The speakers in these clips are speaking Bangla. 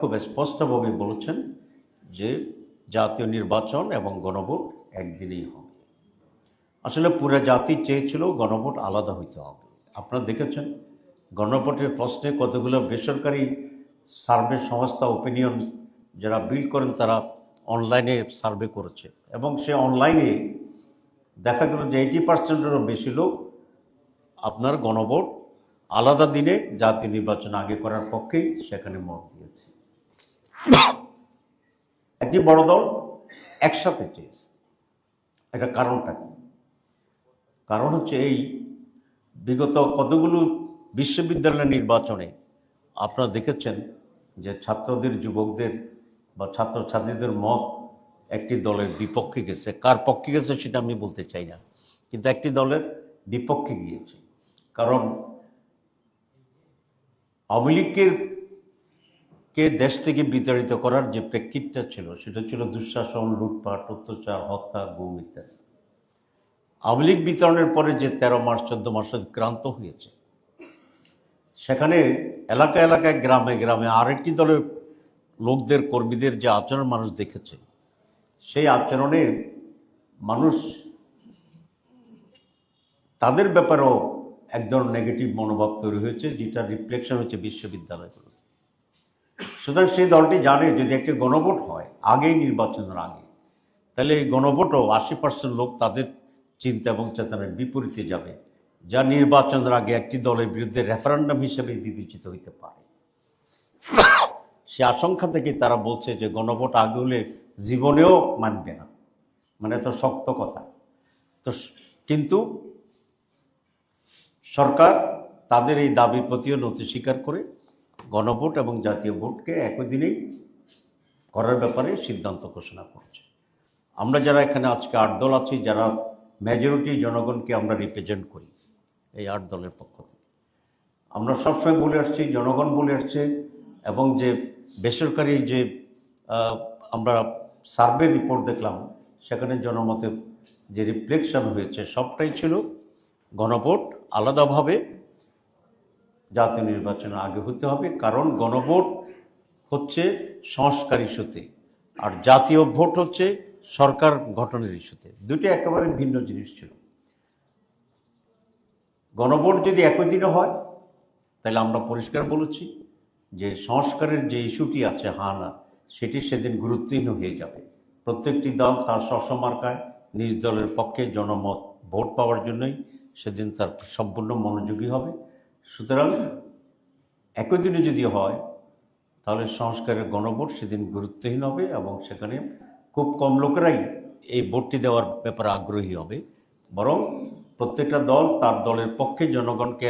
খুব স্পষ্টভাবে বলেছেন যে জাতীয় নির্বাচন এবং গণভোট একদিনেই হবে। আসলে পুরো জাতি চেয়েছিল গণভোট আলাদা হইতে হবে। আপনারা দেখেছেন, গণভোটের প্রশ্নে কতগুলো বেসরকারি সার্ভে সংস্থা ওপিনিয়ন যারা বিল করেন তারা অনলাইনে সার্ভে করেছে এবং সে অনলাইনে দেখা গেল যে এইটি পার্সেন্টেরও বেশি লোক আপনার গণভোট আলাদা দিনে জাতীয় নির্বাচন আগে করার পক্ষেই সেখানে মত দিয়েছে। একটি বড় দল একসাথে চেয়েছে। এটা কারণটা কি? কারণ হচ্ছে এই বিগত কতগুলো বিশ্ববিদ্যালয় নির্বাচনে আপনারা দেখেছেন যে ছাত্রদের, যুবকদের বা ছাত্রছাত্রীদের মত একটি দলের বিপক্ষে গেছে। কার পক্ষে গেছে সেটা আমি বলতে চাই না। কিন্তু একটি দলের বিপক্ষে গিয়েছে। কারণ আওয়ামী লীগের কে দেশ থেকে বিতাড়িত করার যে প্রেক্ষিতটা ছিল, সেটা ছিল দুঃশাসন, লুটপাট, অত্যাচার, হত্যা, গুম ইত্যাদি। আওয়ামী লীগ বিতরণের পরে যে তেরো মাস চোদ্দ মাস ক্রান্ত হয়েছে, সেখানে এলাকা এলাকায়, গ্রামে গ্রামে আরেকটি দলের লোকদের, কর্মীদের যে আচরণ মানুষ দেখেছে, সেই আচরণে মানুষ তাদের ব্যাপারেও এক ধরনের নেগেটিভ মনোভাব তৈরি হয়েছে, যেটা রিফ্লেকশন হচ্ছে বিশ্ববিদ্যালয়গুলোতে। সুতরাং সেই দলটি জানে যদি একটি গণভোট হয়, আগেই নির্বাচনের আগে, তাহলে এই গণভোটও আশি পার্সেন্ট লোক তাদের চিন্তা এবং চেতনার বিপরীতে যাবে, যা নির্বাচনের আগে একটি দলের বিরুদ্ধে রেফারেন্ডাম হিসেবে বিবেচিত হইতে পারে। সে আশঙ্কা থেকে তারা বলছে যে গণভোট আগে হলে জীবনেও মানবে না। মানে তো শক্ত কথা। তো কিন্তু সরকার তাদের এই দাবির প্রতিও নথি স্বীকার করে গণভোট এবং জাতীয় ভোটকে একই দিনেই করার ব্যাপারে সিদ্ধান্ত ঘোষণা করছে। আমরা যারা এখানে আজকে আট দল আছি, যারা মেজরিটি জনগণকে আমরা রিপ্রেজেন্ট করি এই আট দলের পক্ষ থেকে। আমরা সবসময় বলে আসছি, জনগণ বলে আসছে এবং যে বেসরকারি যে আমরা সার্ভে রিপোর্ট দেখলাম, সেখানে জনমতের যে রিফ্লেকশন হয়েছে, সবটাই ছিল গণভোট আলাদাভাবে জাতীয় নির্বাচনের আগে হতে হবে, কারণ গণভোট হচ্ছে সংস্কার ইস্যুতে, আর জাতীয় ভোট হচ্ছে সরকার গঠনের ইস্যুতে। দুটি একেবারে ভিন্ন জিনিস ছিল। গণভোট যদি একই দিনে হয়, তাহলে আমরা পরিষ্কার বলেছি যে সংস্কারের যে ইস্যুটি আছে হা না সেটি সেদিন গুরুত্বহীন হয়ে যাবে। প্রত্যেকটি দল তার সসমার্কায় নিজ দলের পক্ষে জনমত, ভোট পাওয়ার জন্যই সেদিন তার সম্পূর্ণ মনোযোগী হবে। সুতরাং একই দিনে যদি হয়, তাহলে সংস্কারের গণভোট সেদিন গুরুত্বহীন হবে এবং সেখানে খুব কম লোকেরাই এই ভোটটি দেওয়ার ব্যাপারে আগ্রহী হবে। বরং প্রত্যেকটা দল তার দলের পক্ষে জনগণকে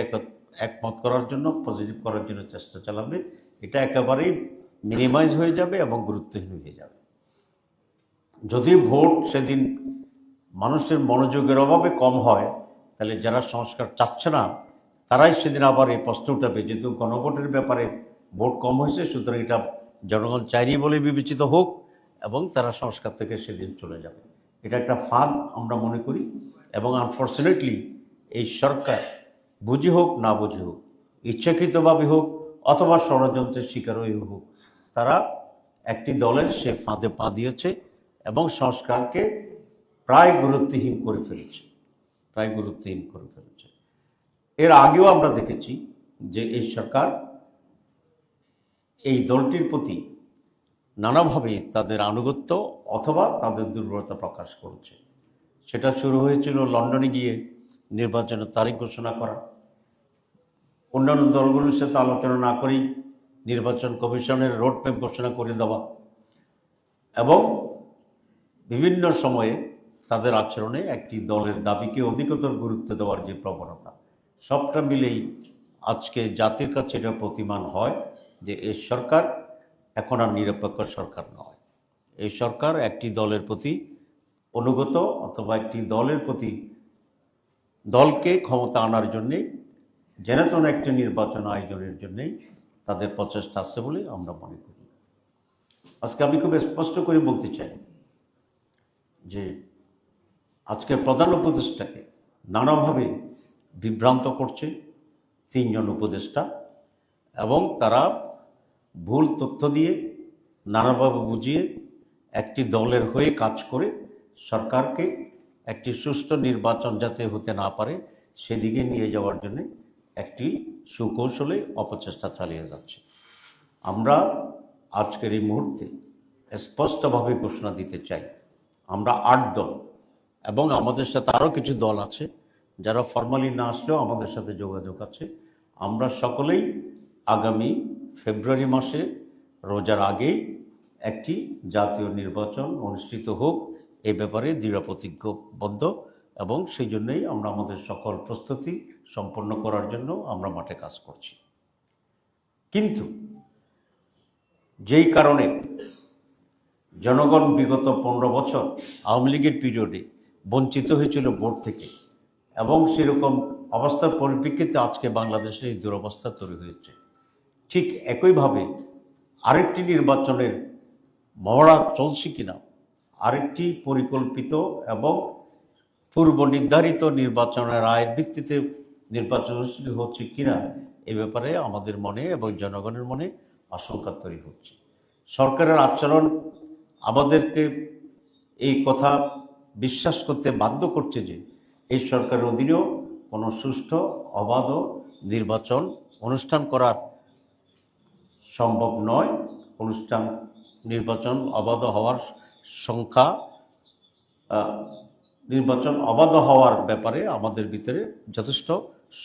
একমত করার জন্য পজিটিভ করার জন্য চেষ্টা চালাবে। এটা একেবারেই মিনিমাইজ হয়ে যাবে এবং গুরুত্বহীন হয়ে যাবে। যদি ভোট সেদিন মানুষের মনোযোগের অভাবে কম হয়, তাহলে যারা সংস্কার চাচ্ছে না তারাই সেদিন আবার এই প্রশ্ন উঠাবে যেহেতু গণভোটের ব্যাপারে ভোট কম হয়েছে, সুতরাং এটা জনগণ চাইনি বলে বিবেচিত হোক এবং তারা সংস্কার থেকে সেদিন চলে যাবে। এটা একটা ফাঁদ আমরা মনে করি এবং আনফর্চুনেটলি এই সরকার বুঝি হোক, না বুঝি হোক, ইচ্ছাকৃতভাবে হোক অথবা ষড়যন্ত্রের শিকারই হোক, তারা একটি দলের সে ফাঁদে পা দিয়েছে এবং সংস্কারকে প্রায় গুরুত্বহীন করে ফেলেছে। প্রায় গুরুত্বহীন করে ফেলেছে। এর আগেও আমরা দেখেছি যে এই সরকার এই দলটির প্রতি নানাভাবে তাদের আনুগত্য অথবা তাদের দুর্বলতা প্রকাশ করছে। সেটা শুরু হয়েছিল লন্ডনে গিয়ে নির্বাচনের তারিখ ঘোষণা করা। অন্যান্য দলগুলোর সাথে আলোচনা না করেই নির্বাচন কমিশনের রোড ম্যাপ ঘোষণা করে দেওয়া এবং বিভিন্ন সময়ে তাদের আচরণে একটি দলের দাবিকে অধিকতর গুরুত্ব দেওয়ার যে প্রবণতা সবটা মিলেই আজকে জাতির কাছে এটা প্রতিমান হয় যে এই সরকার এখন আর নিরপেক্ষ সরকার নয়। এই সরকার একটি দলের প্রতি অনুগত অথবা একটি দলের প্রতি দলকে ক্ষমতা আনার জন্যে জেনেতন একটি নির্বাচন আয়োজনের জন্যেই তাদের প্রচেষ্টা আছে বলে আমরা মনে করি। আজকে আমি খুব স্পষ্ট করে বলতে চাই যে আজকের প্রধান উপদেষ্টাকে নানাভাবে বিভ্রান্ত করছে তিনজন উপদেষ্টা এবং তারা ভুল তথ্য দিয়ে নানাভাবে বুঝিয়ে একটি দলের হয়ে কাজ করে সরকারকে একটি সুষ্ঠু নির্বাচন যাতে হতে না পারে, সেদিকে নিয়ে যাওয়ার জন্য একটি সুকৌশলে অপচেষ্টা চালিয়ে যাচ্ছে। আমরা আজকের এই মুহূর্তে স্পষ্টভাবে ঘোষণা দিতে চাই, আমরা আট দল এবং আমাদের সাথে আরও কিছু দল আছে যারা ফর্মালি না আসলেও আমাদের সাথে যোগাযোগ আছে, আমরা সকলেই আগামী ফেব্রুয়ারি মাসে রোজার আগেই একটি জাতীয় নির্বাচন অনুষ্ঠিত হোক, এ ব্যাপারে দৃঢ় প্রতিজ্ঞবদ্ধ এবং সেই জন্যই আমরা আমাদের সকল প্রস্তুতি সম্পন্ন করার জন্য আমরা মাঠে কাজ করছি। কিন্তু যেই কারণে জনগণ বিগত পনেরো বছর আওয়ামী লীগের পিরিয়ডে বঞ্চিত হয়েছিল ভোট থেকে এবং সেরকম অবস্থার পরিপ্রেক্ষিতে আজকে বাংলাদেশের এই দুরবস্থা তৈরি হয়েছে। ঠিক একইভাবে আরেকটি নির্বাচনের মহড়া চলছে কিনা, আরেকটি পরিকল্পিত এবং পূর্ব নির্ধারিত নির্বাচনের আয়ের ভিত্তিতে নির্বাচন অনুষ্ঠিত হচ্ছে কিনা, এ ব্যাপারে আমাদের মনে এবং জনগণের মনে আশঙ্কা তৈরি হচ্ছে। সরকারের আচরণ আমাদেরকে এই কথা বিশ্বাস করতে বাধ্য করছে যে এই সরকারের অধীনেও কোনো সুষ্ঠু, অবাধ নির্বাচন অনুষ্ঠান করার সম্ভব নয়। অনুষ্ঠান, নির্বাচন অবাধ হওয়ার সংখ্যা নির্বাচন অবাধ হওয়ার ব্যাপারে আমাদের ভিতরে যথেষ্ট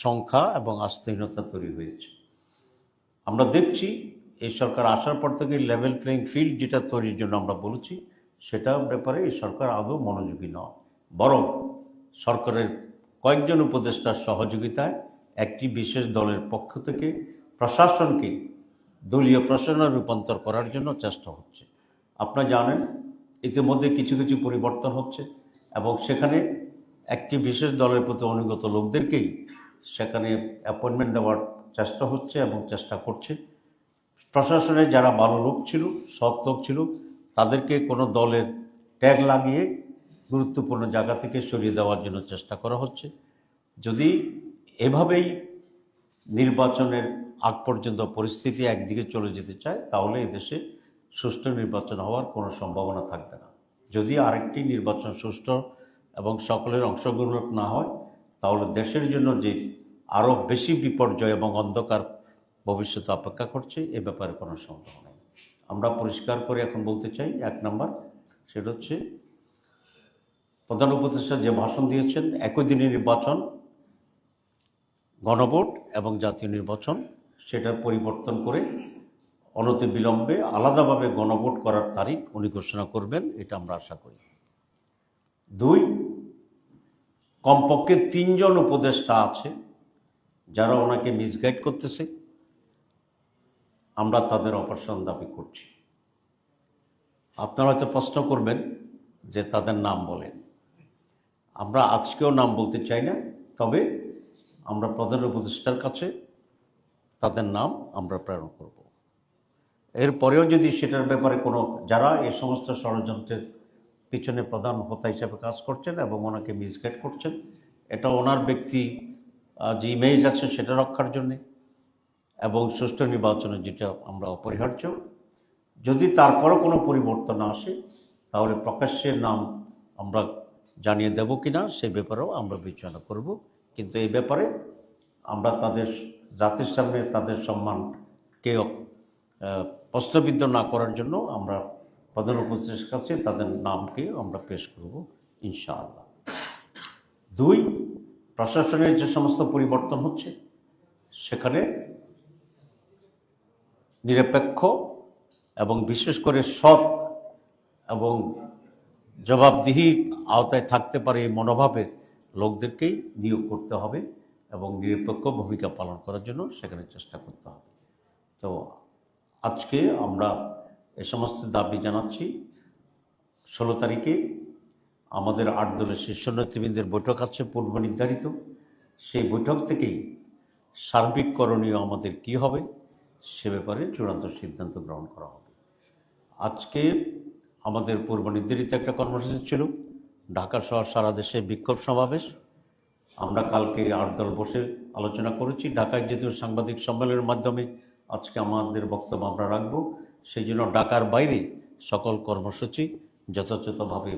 সংখ্যা এবং আস্থাহীনতা তৈরি হয়েছে। আমরা দেখছি এই সরকার আসার পর থেকে লেভেল প্লেইং ফিল্ড যেটা তৈরির জন্য আমরা বলেছি সেটা ব্যাপারে এই সরকার আদৌ মনোযোগী নয়। বরং সরকারের কয়েকজন উপদেষ্টার সহযোগিতায় একটি বিশেষ দলের পক্ষ থেকে প্রশাসনকে দলীয় প্রশাসনে রূপান্তর করার জন্য চেষ্টা হচ্ছে। আপনারা জানেন, ইতিমধ্যে কিছু কিছু পরিবর্তন হচ্ছে এবং সেখানে একটি বিশেষ দলের প্রতি অনুগত লোকদেরকেই সেখানে অ্যাপয়েন্টমেন্ট দেওয়ার চেষ্টা হচ্ছে এবং চেষ্টা করছে। প্রশাসনে যারা ভালো লোক ছিল, সৎ লোক ছিল, তাদেরকে কোনো দলের ট্যাগ লাগিয়ে গুরুত্বপূর্ণ জায়গা থেকে সরিয়ে দেওয়ার জন্য চেষ্টা করা হচ্ছে। যদি এভাবেই নির্বাচনের আগ পর্যন্ত পরিস্থিতি একদিকে চলে যেতে চায়, তাহলে এদেশে সুষ্ঠু নির্বাচন হওয়ার কোনো সম্ভাবনা থাকবে না। যদি আরেকটি নির্বাচন সুষ্ঠু এবং সকলের অংশগ্রহণ না হয়, তাহলে দেশের জন্য যে আরও বেশি বিপর্যয় এবং অন্ধকার ভবিষ্যতে অপেক্ষা করছে, এ ব্যাপারে কোনো সন্দেহ নেই। আমরা পরিষ্কার করে এখন বলতে চাই, এক নম্বর, সেটা হচ্ছে প্রধান উপদেষ্টা যে ভাষণ দিয়েছেন, একই দিনে নির্বাচন, গণভোট এবং জাতীয় নির্বাচন, সেটা পরিবর্তন করে অনতি বিলম্বে আলাদাভাবে গণভোট করার তারিখ উনি ঘোষণা করবেন, এটা আমরা আশা করি। দুই, কমপক্ষে তিনজন উপদেষ্টা আছে যারা ওনাকে মিসগাইড করতেছে। আমরা তাদের অপারেশন দাবি করছি। আপনারা হয়তো প্রশ্ন করবেন যে তাদের নাম বলেন। আমরা আজকেও নাম বলতে চাই না, তবে আমরা প্রধান উপদেষ্টার কাছে তাদের নাম আমরা প্রেরণ করব। এরপরেও যদি সেটার ব্যাপারে কোনো, যারা এই সমস্ত ষড়যন্ত্রের পিছনে প্রধান হোতা হিসাবে কাজ করছেন এবং ওনাকে মিসগাইড করছেন, এটা ওনার ব্যক্তি যে ইমেজ আছে সেটা রক্ষার জন্যে এবং সুষ্ঠু নির্বাচনে যেটা আমরা অপরিহার্য। যদি তারপরও কোনো পরিবর্তন আসে, তাহলে প্রকাশ্যের নাম আমরা জানিয়ে দেব কি না সে ব্যাপারেও আমরা বিবেচনা করব। কিন্তু এই ব্যাপারে আমরা তাদের জাতির সামনে তাদের সম্মানকে প্রশ্নবিদ্ধ না করার জন্য আমরা প্রধান উপদেষ্টার কাছে তাদের নামকে আমরা পেশ করব, ইনশাআল্লাহ। দুই, প্রশাসনের যে সমস্ত পরিবর্তন হচ্ছে, সেখানে নিরপেক্ষ এবং বিশেষ করে সৎ এবং জবাবদিহি আওতায় থাকতে পারে এই মনোভাবের লোকদেরকেই নিয়োগ করতে হবে এবং নিরপেক্ষ ভূমিকা পালন করার জন্য সেখানে চেষ্টা করতে হবে। তো আজকে আমরা এ সমস্ত দাবি জানাচ্ছি। ষোলো তারিখে আমাদের আট দলের শীর্ষ নেতৃবৃন্দের বৈঠক আছে, পূর্ব নির্ধারিত। সেই বৈঠক থেকেই সার্বিক করণীয় আমাদের কি হবে সে ব্যাপারে চূড়ান্ত সিদ্ধান্ত গ্রহণ করা হবে। আজকে আমাদের পূর্ব নির্ধারিত একটা কর্মসূচি ছিল। ঢাকা সহ সারা দেশে বিক্ষোভ সমাবেশ। আমরা কালকে আট দল বসে আলোচনা করেছি। ঢাকায় যেহেতু সাংবাদিক সম্মেলনের মাধ্যমে আজকে আমাদের বক্তব্য আমরা রাখব সেই জন্য ঢাকার বাইরে সকল কর্মসূচি যথাযথভাবে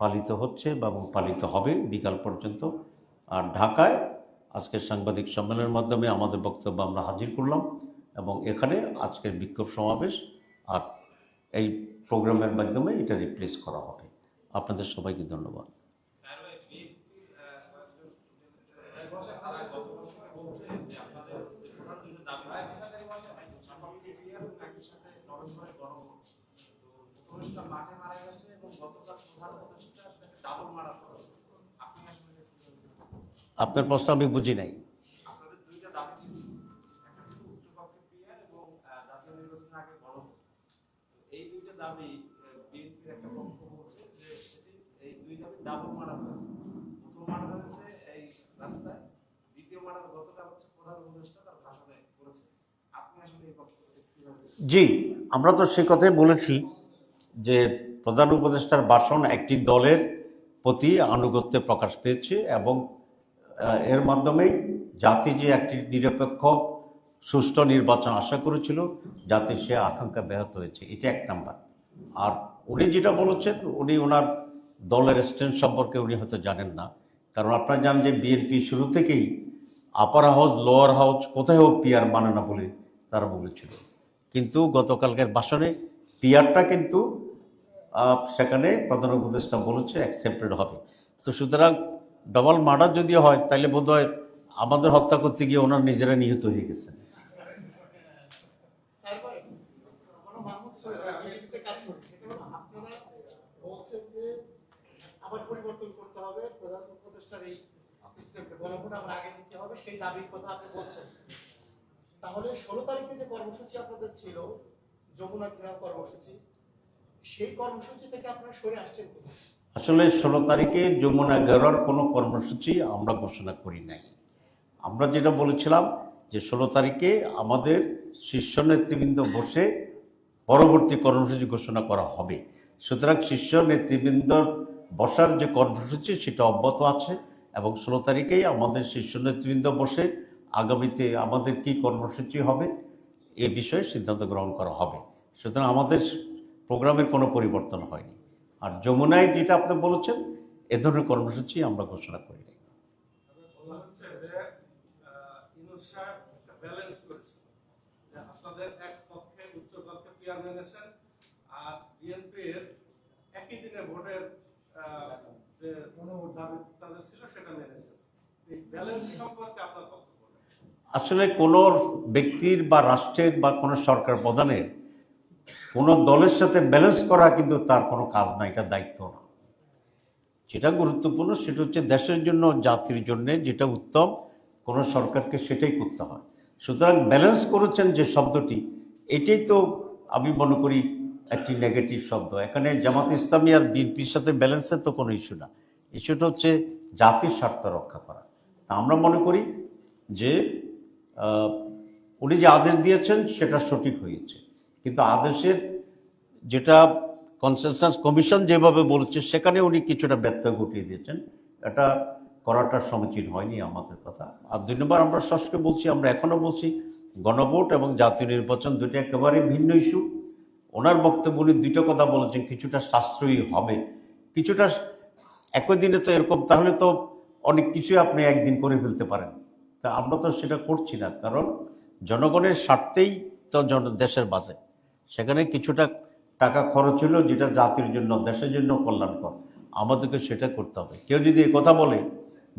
পালিত হচ্ছে বা পালিত হবে বিকাল পর্যন্ত। আর ঢাকায় আজকে সাংবাদিক সম্মেলনের মাধ্যমে আমাদের বক্তব্য আমরা হাজির করলাম এবং এখানে আজকের বিক্ষোভ সমাবেশ। আর এই প্রোগ্রামের মাধ্যমে এটা রিপ্লেস করা হবে। আপনাদের সবাইকে ধন্যবাদ। আপনার প্রশ্ন আমি বুঝি নাই আপনাদের দুইটা দাবি ছিল একটা ছিল উচ্চকক্ষের পিয়ার এবং আহ, জাতীয় নির্বাচনের আগে গণভোট তো এই দুইটা দাবি বিএনপির একটা পক্ষ বলছে যে সেটি এই দুই দাবি ডাবল মারা হয়েছে প্রথম মারা হয়েছে এই রাস্তায় দ্বিতীয় মারা গতকাল হচ্ছে প্রধান উপদেষ্টা তার ভাষণে করেছে আপনি আসলে এই পক্ষ থেকে কীভাবে দেখছেন? জি, আমরা তো সে কথাই বলেছি যে প্রধান উপদেষ্টার ভাষণ একটি দলের প্রতি আনুগত্যে প্রকাশ পেয়েছে এবং এর মাধ্যমেই জাতি যে একটি নিরপেক্ষ, সুষ্ঠু নির্বাচন আশা করেছিল যাতে সে আকাঙ্ক্ষা ব্যাহত হয়েছে। এটা এক নাম্বার। আর উনি যেটা বলেছেন, উনি ওনার দলের স্ট্যান্ড সম্পর্কে উনি হয়তো জানেন না। কারণ আপনারা জানেন যে বিএনপি শুরু থেকেই আপার হাউস লোয়ার হাউস কোথায় হোক পিয়ার মানে না বলে তারা বলেছিল। কিন্তু গতকালকের ভাষণে পিয়ারটা কিন্তু সেখানে প্রধান উপদেষ্টা বলেছে অ্যাকসেপ্টেড হবে। তো সুতরাং ডবল মার্ডার যদি হয় তাহলে বোধ হয় আমাদের হত্যা করতে গিয়ে ওনার নিজেরা নিহত হয়ে গেছে। প্রধান উপদেষ্টার এই সিস্টেমকে আবার আগে দিতে হবে, সেই দাবির কথা আপনি বলছেন। তাহলে ষোলো তারিখে যে কর্মসূচি আপনাদের ছিল, যমুনা ঘেরাও কর্মসূচি, সেই কর্মসূচি থেকে আপনারা সরে আসছেন আসলে ষোলো তারিখে যমুনা গেরোর কোনো কর্মসূচি আমরা ঘোষণা করি নাই। আমরা যেটা বলেছিলাম যে ষোলো তারিখে আমাদের শীর্ষ নেতৃবৃন্দ বসে পরবর্তী কর্মসূচি ঘোষণা করা হবে। সুতরাং শীর্ষ নেতৃবৃন্দর বসার যে কর্মসূচি, সেটা অব্যাহত আছে এবং ষোলো তারিখেই আমাদের শীর্ষ নেতৃবৃন্দ বসে আগামীতে আমাদের কি কর্মসূচি হবে, এ বিষয়ে সিদ্ধান্ত গ্রহণ করা হবে। সুতরাং আমাদের প্রোগ্রামের কোনো পরিবর্তন হয়নি। আর যমুনায় যেটা আপনি বলেছেন, এ ধরনের কর্মসূচি আমরা ঘোষণা করি আপনাদের পক্ষে আর সম্পর্কে আপনার বলেন। আসলে কোনো ব্যক্তির বা রাষ্ট্রের বা কোনো সরকার প্রধানের কোনো দলের সাথে ব্যালেন্স করা কিন্তু তার কোনো কাজ না এটা দায়িত্ব না। যেটা গুরুত্বপূর্ণ সেটা হচ্ছে দেশের জন্য, জাতির জন্য যেটা উত্তম, কোনো সরকারকে সেটাই করতে হয়। সুতরাং ব্যালেন্স করেছেন যে শব্দটি, এটাই তো আমি মনে করি একটি নেগেটিভ শব্দ। এখানে জামাত ইসলামী আর বিএনপির সাথে ব্যালেন্সের তো কোনো ইস্যু না। ইস্যুটা হচ্ছে জাতির স্বার্থ রক্ষা করা। তা আমরা মনে করি যে উনি যে আদেশ দিয়েছেন সেটা সঠিক হয়েছে। কিন্তু আদেশের যেটা কনসেনসাস কমিশন যেভাবে বলেছে, সেখানে উনি কিছুটা ব্যত্যয় ঘটিয়ে দিয়েছেন। এটা করাটা সমীচীন হয়নি আমাদের কথা। আর দুই নম্বর আমরা সবকে বলছি, আমরা এখনও বলছি, গণভোট এবং জাতীয় নির্বাচন দুটো একেবারে ভিন্ন ইস্যু। ওনার বক্তব্য উনি দুটো কথা বলেছেন, কিছুটা সাশ্রয়ী হবে। কিছুটা একই দিনে তো এরকম, তাহলে তো অনেক কিছুই আপনি একদিন করে ফেলতে পারেন। তা আমরা তো সেটা করছি না, কারণ জনগণের স্বার্থেই তো জন দেশের বাজেট সেখানে কিছুটা টাকা খরচ হলো যেটা জাতির জন্য, দেশের জন্য কল্যাণকর। আমাদেরকে সেটা করতে হবে। কেউ যদি কথা বলে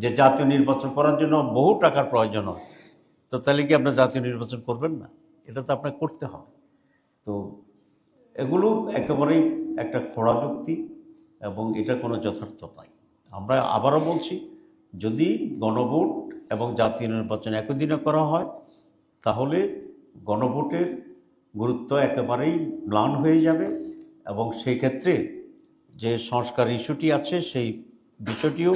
যে জাতীয় নির্বাচন করার জন্য বহু টাকার প্রয়োজন হয়, তো তাহলে কি আপনার জাতীয় নির্বাচন করবেন না? এটা তো আপনার করতে হবে। তো এগুলো একেবারেই একটা খোড়া যুক্তি এবং এটা কোনো যথার্থ নয়। আমরা আবারও বলছি, যদি গণভোট এবং জাতীয় নির্বাচন একই দিনে করা হয়, তাহলে গণভোটের গুরুত্ব একেবারেই ম্লান হয়ে যাবে এবং সেই ক্ষেত্রে যে সংস্কার ইস্যুটি আছে সেই বিষয়টিও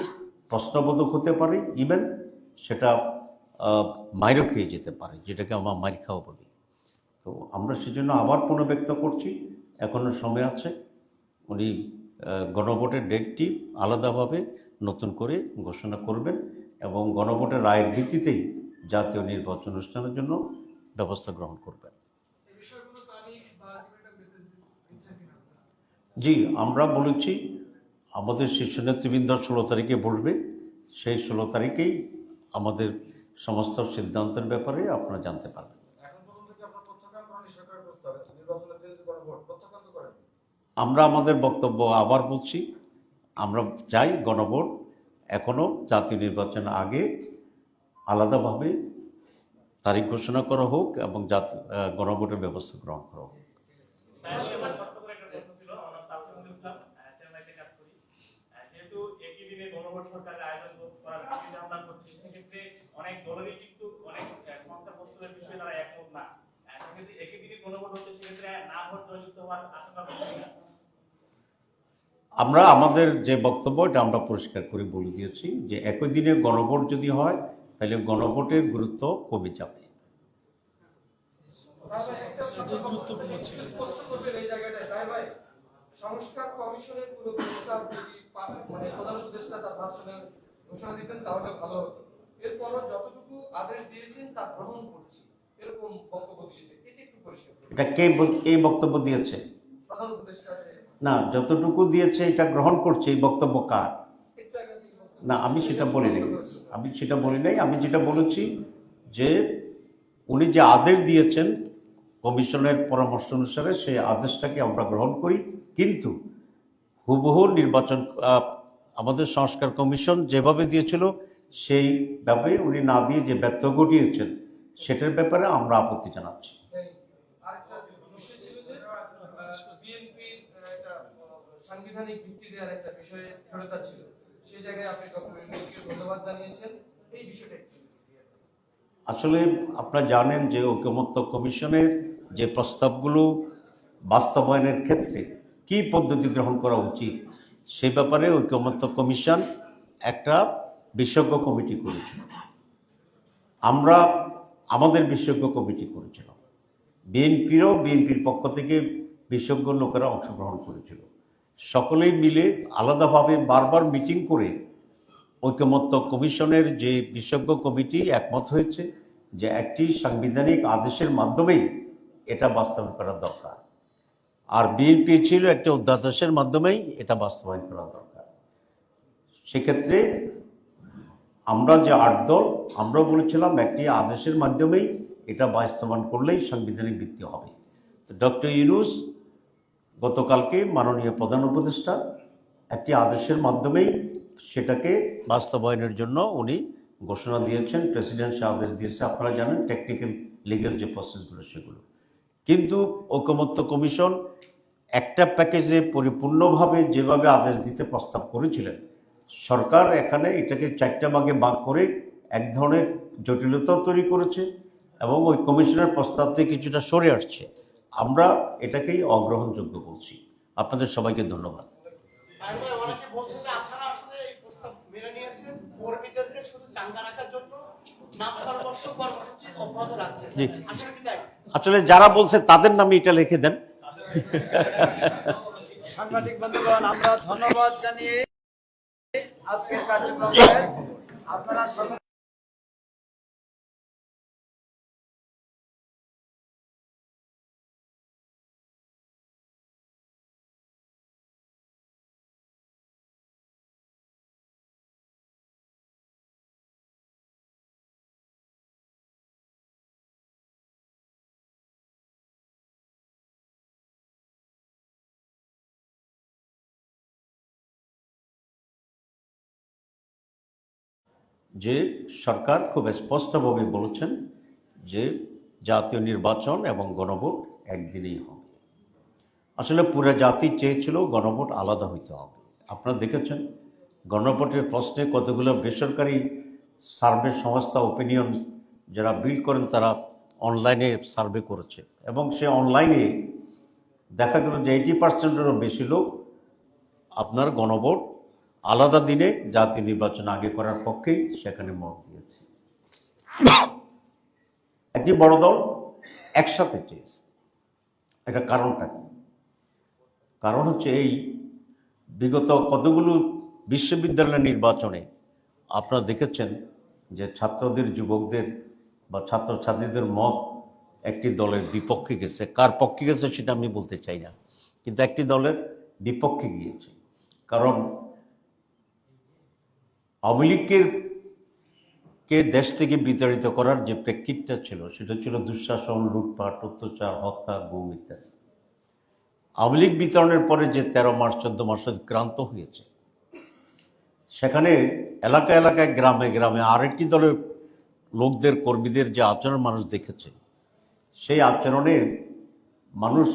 প্রশ্নবোধক হতে পারে ইভেন সেটা মাইরও খেয়ে যেতে পারে, যেটাকে আমরা মাইর খাওয়া বলি। তো আমরা সেজন্য আবার পুনর্ব্যক্ত করছি এখনও সময় আছে। উনি গণভোটের ডেটটি আলাদাভাবে নতুন করে ঘোষণা করবেন। এবং গণভোটের রায়ের ভিত্তিতেই জাতীয় নির্বাচন অনুষ্ঠানের জন্য ব্যবস্থা গ্রহণ করবেন? জি আমরা বলেছি আমাদের শীর্ষ নেতৃবৃন্দ ষোলো তারিখে বসবে। সেই ষোলো তারিখেই আমাদের সমস্ত সিদ্ধান্তের ব্যাপারে আপনারা জানতে পারবেন। আমরা আমাদের বক্তব্য আবার বলছি আমরা চাই গণভোট এখনও জাতীয় নির্বাচন আগে আলাদাভাবে তারিখ ঘোষণা করা হোক এবং জাতি গণভোটের ব্যবস্থা গ্রহণ করা হোক একমত না। একই দিনে গণভোট হচ্ছে, সেক্ষেত্রে না ভোট হওয়ার আশঙ্কা। আমরা আমাদের যে বক্তব্য এটা আমরা পরিষ্কার করে বলে দিয়েছি যে একই দিনে গণভোট যদি হয় তাহলে গণভোটের গুরুত্ব কমে যাবে। গুরুত্বপূর্ণ ছিল স্পষ্ট করবেন এই জায়গাটায় তাই ভাই সংস্কার কমিশনের পুরো প্রস্তাব যদি মানে প্রধান উপদেষ্টা তার ভাষণে ঘোষণা দিতেন তাহলে ভালো হতো এরপরও যতটুকু আদেশ দিয়েছেন তা গ্রহণ করছি এরকম বক্তব্য দিয়েছে? এটি একটু পরিষ্কার এটা কে কে বক্তব্য দিয়েছে? প্রধান উপদেষ্টা যে না, যতটুকু দিয়েছে, এটা গ্রহণ করছে, এই বক্তব্য কার? না, আমি সেটা বলি নাই। আমি সেটা বলি নাই, আমি যেটা বলেছি যে উনি যে আদেশ দিয়েছেন কমিশনের পরামর্শ অনুসারে সেই আদেশটাকে আমরা গ্রহণ করি। কিন্তু হুবহু নির্বাচন আমাদের সংস্কার কমিশন যেভাবে দিয়েছিল সেইভাবে উনি না দিয়ে যে ব্যর্থ ঘটিয়েছেন, সেটার ব্যাপারে আমরা আপত্তি জানাচ্ছি এই আরেকটা বিষয় ছিল যে বিএনপির একটা আহ, সাংবিধানিক ভিত্তি দেওয়ার একটা বিষয়ে দৃঢ়তা ছিল। সেই জায়গায় আপনি ডক্টর ধন্যবাদ জানিয়েছেন। এই বিষয়টা আসলে আপনারা জানেন যে ঐকমত্য কমিশনের যে প্রস্তাবগুলো বাস্তবায়নের ক্ষেত্রে কি পদ্ধতি গ্রহণ করা উচিত, সে ব্যাপারে ঐকমত্য কমিশন একটা বিশেষজ্ঞ কমিটি করেছিল। আমরা আমাদের বিশেষজ্ঞ কমিটি করেছিলাম। বিএনপিরও বিএনপির পক্ষ থেকে বিশেষজ্ঞ লোকেরা অংশগ্রহণ করেছিল। সকলেই মিলে আলাদাভাবে বারবার মিটিং করে ঐকমত্য কমিশনের যে বিশেষজ্ঞ কমিটি একমত হয়েছে যে একটি সাংবিধানিক আদেশের মাধ্যমেই এটা বাস্তবায়ন করা দরকার। আর বিএনপি ছিল একটা অধ্যাদেশের মাধ্যমেই এটা বাস্তবায়ন করা দরকার। সেক্ষেত্রে আমরা যে আট দল আমরা বলেছিলাম একটি আদেশের মাধ্যমেই এটা বাস্তবায়ন করলেই সাংবিধানিক ভিত্তি হবে। তো ডক্টর ইউনুস গতকালকে মাননীয় প্রধান উপদেষ্টা একটি আদেশের মাধ্যমেই সেটাকে বাস্তবায়নের জন্য উনি ঘোষণা দিয়েছেন। প্রেসিডেন্ট সে আদেশ দিয়েছে। আপনারা জানেন টেকনিক্যাল লিগ্যাল যে প্রসেসগুলো সেগুলো। কিন্তু ঐকমত্য কমিশন একটা প্যাকেজে পরিপূর্ণভাবে যেভাবে আদেশ দিতে প্রস্তাব করেছিলেন, সরকার এখানে এটাকে চারটা ভাগে ভাগ করে এক ধরনের জটিলতা তৈরি করেছে এবং ওই কমিশনের প্রস্তাব থেকে কিছুটা সরে আসছে। আমরা এটাকেই অগ্রহণযোগ্য বলছি। আপনাদের সবাইকে ধন্যবাদ। মানে আসলে মেনে যারা বলছে তাদের নামে এটা লিখে দেন। সাংবাদিক বন্ধুগণ আমরা ধন্যবাদ জানিয়ে আজকের কার্যক্রমের আপনারা যে সরকার খুব স্পষ্টভাবে বলেছেন যে জাতীয় নির্বাচন এবং গণভোট একদিনেই হবে। আসলে পুরো জাতি চেয়েছিল গণভোট আলাদা হইতে হবে। আপনারা দেখেছেন, গণভোটের প্রশ্নে কতগুলো বেসরকারি সার্ভে সংস্থা ওপিনিয়ন যারা বিল করেন তারা অনলাইনে সার্ভে করেছে এবং সে অনলাইনে দেখা গেল যে এইটি পার্সেন্টেরও বেশি লোক আপনার গণভোট আলাদা দিনে জাতীয় নির্বাচন আগে করার পক্ষেই সেখানে মত দিয়েছে। একটি বড় দল একসাথে চেয়েছে। এটা কারণটা কি? কারণ হচ্ছে এই বিগত কতগুলো বিশ্ববিদ্যালয় নির্বাচনে আপনারা দেখেছেন যে ছাত্রদের, যুবকদের বা ছাত্রছাত্রীদের মত একটি দলের বিপক্ষে গেছে। কার পক্ষে গেছে সেটা আমি বলতে চাই না। কিন্তু একটি দলের বিপক্ষে গিয়েছে। কারণ আওয়ামী লীগের কে দেশ থেকে বিতাড়িত করার যে প্রেক্ষিতটা ছিল, সেটা ছিল দুঃশাসন, লুটপাট, অত্যাচার, হত্যা, গুম ইত্যাদি। আওয়ামী লীগ বিতরণের পরে যে তেরো মাস চোদ্দ মাস ক্রান্ত হয়েছে, সেখানে এলাকা এলাকায়, গ্রামে গ্রামে আরেকটি দলের লোকদের, কর্মীদের যে আচরণ মানুষ দেখেছে, সেই আচরণে মানুষ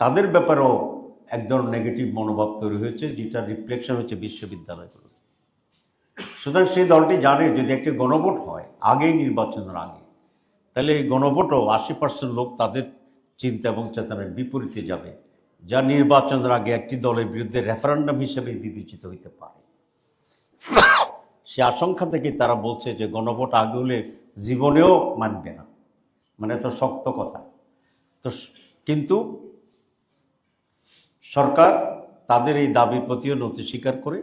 তাদের ব্যাপারেও এক ধরনের নেগেটিভ মনোভাব তৈরি হয়েছে, যেটা রিফ্লেকশন হচ্ছে বিশ্ববিদ্যালয়গুলোতে। সুতরাং সেই দলটি জানে যদি একটি গণভোট হয়, আগেই নির্বাচনের আগে, তাহলে এই গণভোটও আশি পার্সেন্ট লোক তাদের চিন্তা এবং চেতনার বিপরীতে যাবে, যা নির্বাচনের আগে একটি দলের বিরুদ্ধে রেফারেন্ডাম হিসেবে বিবেচিত হইতে পারে। সে আশঙ্কা থেকে তারা বলছে যে গণভোট আগে হলে জীবনেও মানবে না। মানে তো শক্ত কথা। তো কিন্তু সরকার তাদের এই দাবি প্রতিও নথি স্বীকার করে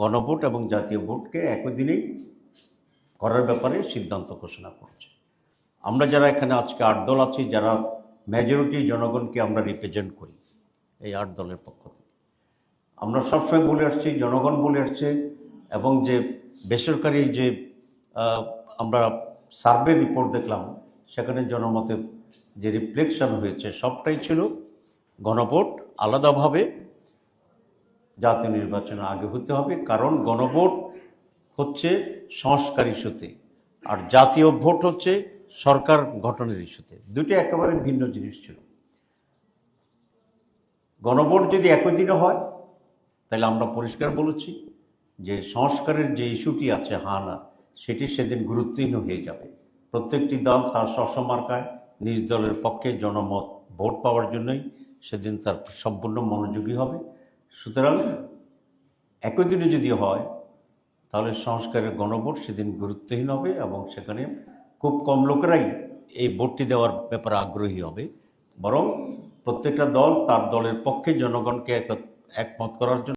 গণভোট এবং জাতীয় ভোটকে একই দিনেই করার ব্যাপারে সিদ্ধান্ত ঘোষণা করছে। আমরা যারা এখানে আজকে আট দল আছি, যারা মেজরিটি জনগণকে আমরা রিপ্রেজেন্ট করি এই আট দলের পক্ষ থেকে। আমরা সবসময় বলে আসছি, জনগণ বলে আসছে এবং যে বেসরকারি যে আমরা সার্ভে রিপোর্ট দেখলাম, সেখানে জনমতের যে রিফ্লেকশন হয়েছে, সবটাই ছিল গণভোট আলাদাভাবে জাতীয় নির্বাচনের আগে হতে হবে, কারণ গণভোট হচ্ছে সংস্কার ইস্যুতে আর জাতীয় ভোট হচ্ছে সরকার গঠনের ইস্যুতে। দুটো একেবারে ভিন্ন জিনিস ছিল। গণভোট যদি একই দিনে হয়, তাহলে আমরা পরিষ্কার বলেছি যে সংস্কারের যে ইস্যুটি আছে হানা, সেটি সেদিন গুরুত্বহীন হয়ে যাবে। প্রত্যেকটি দল তার সসমার্কায় নিজ দলের পক্ষে জনমত, ভোট পাওয়ার জন্যই সেদিন তার সম্পূর্ণ মনোযোগী হবে। সুতরাং একই দিনে যদি হয়, তাহলে সংস্কারের গণভোট সেদিন গুরুত্বহীন হবে এবং সেখানে খুব কম লোকেরাই এই ভোটটি দেওয়ার ব্যাপারে আগ্রহী হবে। বরং প্রত্যেকটা দল তার দলের পক্ষে জনগণকে এক- একমত করার জন্য